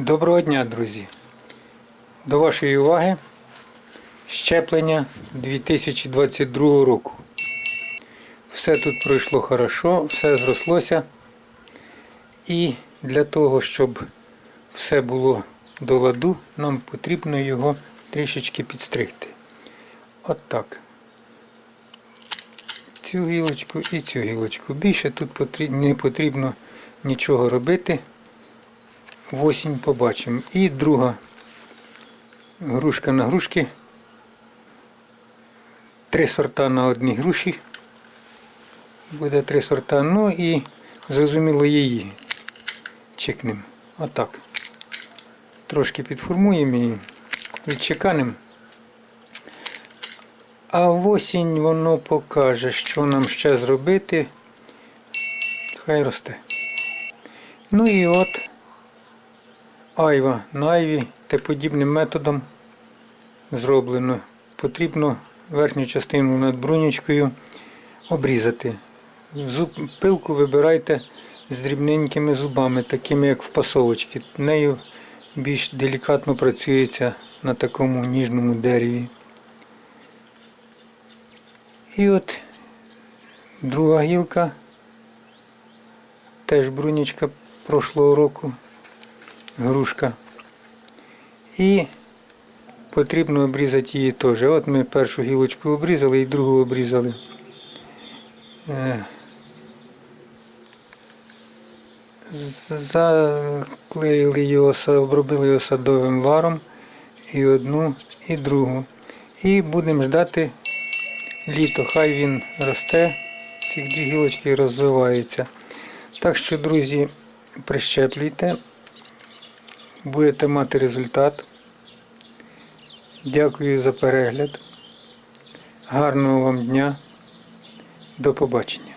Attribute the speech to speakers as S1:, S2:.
S1: Доброго дня, друзі! До вашої уваги щеплення 2022 року. Все тут пройшло хорошо, все зрослося. І для того, щоб все було до ладу, нам потрібно його трішечки підстригти. От так. Цю гілочку і цю гілочку. Більше тут не потрібно нічого робити. В осінь побачимо. І друга грушка на грушки. Три сорта на одній груші. Буде три сорта. Ну і зрозуміло її чекнемо. Отак. Трошки підформуємо і відчеканемо. А в осінь воно покаже, що нам ще зробити. Хай росте. Ну і от айва на айві та подібним методом зроблено. Потрібно верхню частину над брунючкою обрізати. Пилку вибирайте з дрібненькими зубами, такими як в пасовочці. Нею більш делікатно працюється на такому ніжному дереві. І от друга гілка, теж брунічка прошлого року, грушка. І потрібно обрізати її теж. От ми першу гілочку обрізали і другу обрізали. Е, Заклеїли його, обробили його садовим варом і одну, і другу. І будемо ждати літо, хай він росте, ці дві гілочки розвиваються. Так що, друзі, прищеплюйте, будете мати результат. Дякую за перегляд. Гарного вам дня. До побачення.